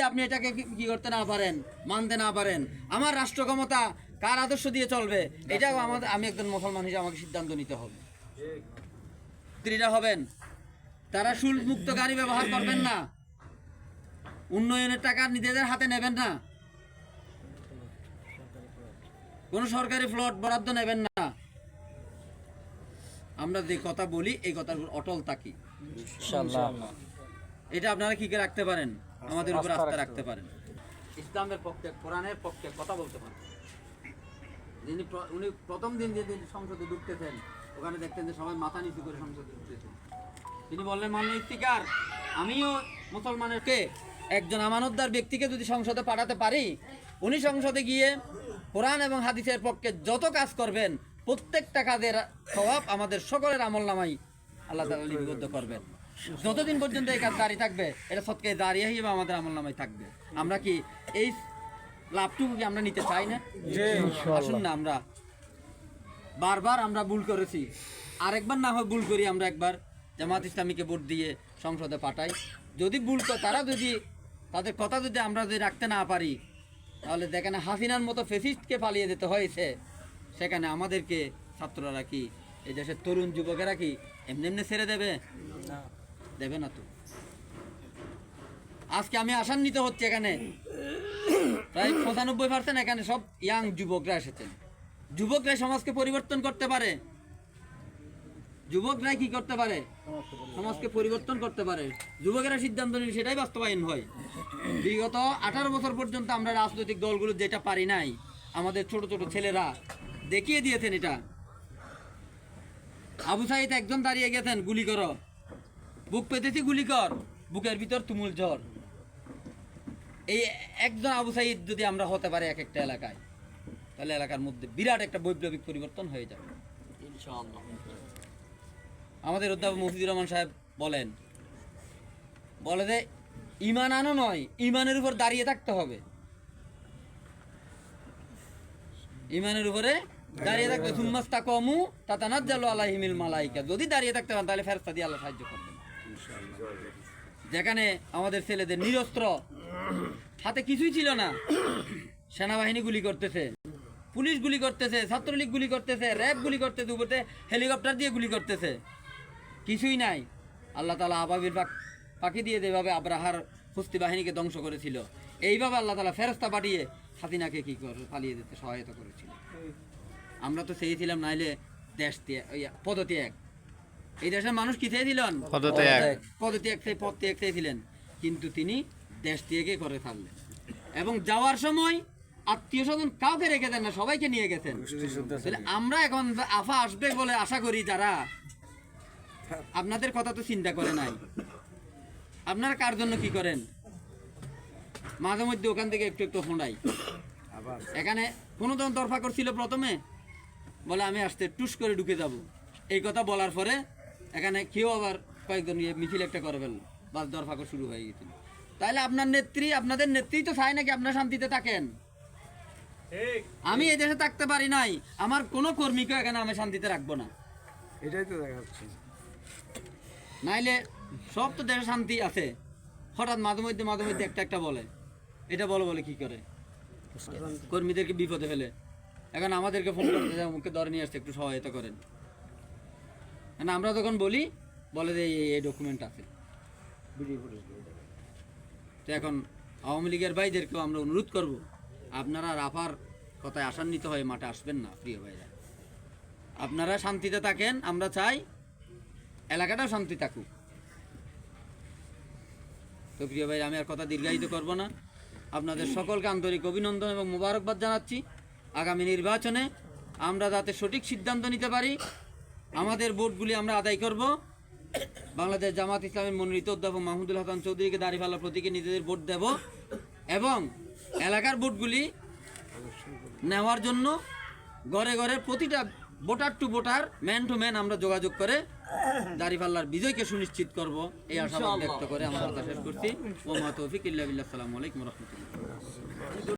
আপনি এটাকে কি- করতে না পারেন মানতে না পারেন। আমার রাষ্ট্র ক্ষমতা কার আদর্শ দিয়ে চলবে এটাও আমাদের আমি একজন মুসলমান হিসেবে আমাকে সিদ্ধান্ত নিতে হবে। স্ত্রীরা হবেন তারা শুল্ক মুক্ত গাড়ি ব্যবহার করবেন না। উন্নয়নের টাকা নিজেদের হাতে নেবেন না। কোন সরকারি ফ্লট বরাদ্দ নেবেন না। আমরা যে কথা বলি এই কথার অটল থাকি। এটা আপনারা কি রাখতে পারেন? আমাদের উপর আস্থা রাখতে পারেন। ইসলামের পক্ষে কোরআনের পক্ষে কথা বলতে পারেন। যিনি উনি প্রথম দিন যেদিন সংসদে ঢুকতেছেন ওখানে দেখতেন যে সবাই মাথা নিচু করে সংসদে ঢুকতেছেন। তিনি বললেন মাননীয় স্পিকার আমিও মুসলমানেরকে একজন আমানতদার ব্যক্তিকে যদি সংসদে পাঠাতে পারি উনি সংসদে গিয়ে কোরআন এবং হাদিসের পক্ষে যত কাজ করবেন প্রত্যেকটা কাজের স্বভাব আমাদের সকলের আমল নামাই আল্লাহ তালা লিপিবদ্ধ করবেন। যতদিন পর্যন্ত এই কাজ দাঁড়িয়ে থাকবে এটা সৎকে দাঁড়িয়ে হিসেবে আমাদের আমল নামাই থাকবে। আমরা কি এই লাভটুকু কি আমরা নিতে চাই না? আসুন না আমরা। বারবার আমরা ভুল করেছি। আরেকবার না হয় ভুল করি আমরা একবার। জামাত ইসলামীকে ভোট দিয়ে সংসদে পাঠাই। যদি ভুল তারা যদি তাদের কথা যদি আমরা যদি রাখতে না পারি তাহলে যেখানে হাসিনার মতো ফেসিস্টকে পালিয়ে যেতে হয়েছে। সেখানে আমাদেরকে ছাত্ররা কি এই দেশের তরুণ যুবকেরা কি এমনি এমনি ছেড়ে দেবে? দেবে না তো। আজকে আমি আশান্বিত হচ্ছে এখানে। প্রায় পঁচানব্বই পার্সেন্ট এখানে সব ইয়াং যুবকরা এসেছেন। যুবকরা সমাজকে পরিবর্তন করতে পারে। যুবকরা কি করতে পারে? সমাজকে পরিবর্তন করতে পারে। যুবকেরা সিদ্ধান্ত নিলে সেটাই বাস্তবায়ন হয়। বিগত আঠারো বছর পর্যন্ত আমরা রাজনৈতিক দলগুলো যেটা পারি নাই, আমাদের ছোট ছোট ছেলেরা দেখিয়ে দিয়েছেন এটা। আবু সাইদ একজন দাঁড়িয়ে গেছেন, গুলি করো। বুক পেতেছি গুলি কর। বুকের ভিতর তুমুল ঝড় এই একজন আবু সাইদ যদি আমরা হতে পারি এক একটা এলাকায় তাহলে এলাকার মধ্যে বিরাট একটা বৈপ্লবিক পরিবর্তন হয়ে যাবে। আমাদের অধ্যাপক মফিজুর রহমান সাহেব বলেন বলে যে ইমান আনো নয় ইমানের উপর দাঁড়িয়ে থাকতে হবে। ইমানের উপরে দাঁড়িয়ে থাকবে সুম্মাস্তা কমু তাতানাত জালো আলাহিমিল মালাইকা। যদি দাঁড়িয়ে থাকতে পারেন তাহলে ফেরস্তা দিয়ে আল্লাহ সাহায্য করবেন। যেখানে আমাদের ছেলেদের নিরস্ত্র, হাতে কিছুই ছিল না। সেনাবাহিনী গুলি করতেছে, পুলিশ গুলি করতেছে, ছাত্রলীগ গুলি করতেছে, র্যাব গুলি করতেছে উপরে হেলিকপ্টার দিয়ে গুলি করতেছে। কিছুই নাই। আল্লাহ তালা আবাবির পাখি দিয়ে যেভাবে আব্রাহার হস্তি বাহিনীকে ধ্বংস করেছিল, এইভাবে আল্লাহ তালা ফেরস্তা পাঠিয়ে হাতিনাকে কি করে পালিয়ে দিতে সহায়তা করেছিল। আমরা তো চেয়েছিলাম নাইলে দেশ দিয়ে পদত্যাগ। এই দেশের মানুষ কি চেয়েছিলেন পদত্যাগ। পদত্যাগ। চেয়ে চেয়েছিলেন কিন্তু তিনি দেশ ত্যাগে করে ফেললেন। এবং যাওয়ার সময় আত্মীয় স্বজন কাউকে রেখে দেন না সবাইকে নিয়ে গেছেন। আমরা এখন আফা আসবে বলে আশা করি যারা। আপনাদের কথা তো চিন্তা করে নাই। আপনারা কার জন্য কি করেন? মাঝে মধ্যে ওখান থেকে একটু একটু ফোনাই এখানে কোনো জন দরফা করছিল প্রথমে? বলে আমি আসতে টুস করে ঢুকে যাব। এই কথা বলার পরে এখানে কেউ আবার কয়েকজন মিছিল একটা করে ফেলল বাস দরফাকর শুরু হয়ে গেছিল তাহলে আপনার নেত্রী আপনাদের নেত্রী তো চায় নাকি আপনার শান্তিতে থাকেন? আমি এই দেশে থাকতে পারি নাই আমার কোনো কর্মীকে এখানে আমি শান্তিতে রাখব না। এটাই তো দেখা যাচ্ছে। নাইলে সব তো দেশে শান্তি আছে। হঠাৎ মাঝে মধ্যে মাঝে মধ্যে একটা একটা বলে। এটা বলো বলে কি করে? কর্মীদেরকে বিপদে ফেলে। এখন আমাদেরকে ফোন করতে যায় মুখে ধরে নিয়ে আসতে একটু সহায়তা করেন। না আমরা যখন বলি বলে যে এই- এই ডকুমেন্ট আছে। তো এখন আওয়ামী লীগের ভাইদেরকেও আমরা অনুরোধ করব আপনারা রাফার কথায় আসান্বিত হয়ে মাঠে আসবেন না প্রিয় ভাইরা। আপনারা শান্তিতে থাকেন আমরা চাই এলাকাটাও শান্তি থাকুক। তো প্রিয় ভাই আমি আর কথা দীর্ঘায়িত করব না। আপনাদের সকলকে আন্তরিক অভিনন্দন এবং মোবারকবাদ জানাচ্ছি। আগামী নির্বাচনে আমরা যাতে সঠিক সিদ্ধান্ত নিতে পারি আমাদের ভোটগুলি আমরা আদায় করব। বাংলাদেশ জামাত ইসলামের মনোনীত অধ্যাপক মাহমুদুল হাসান চৌধুরীকে দাঁড়িপাল্লা প্রতীকে নিজেদের ভোট দেব এবং এলাকার ভোটগুলি নেওয়ার জন্য ঘরে ঘরে প্রতিটা voter to voter man to man আমরা যোগাযোগ করে দাঁড়িপাল্লার বিজয়কে সুনিশ্চিত করব এই আশাবাদ ব্যক্ত করে আমরা কথা শেষ করছি। তৌফিক ইল্লা বিল্লাহ। সালামু আলাইকুম রহমতুল্লাহ।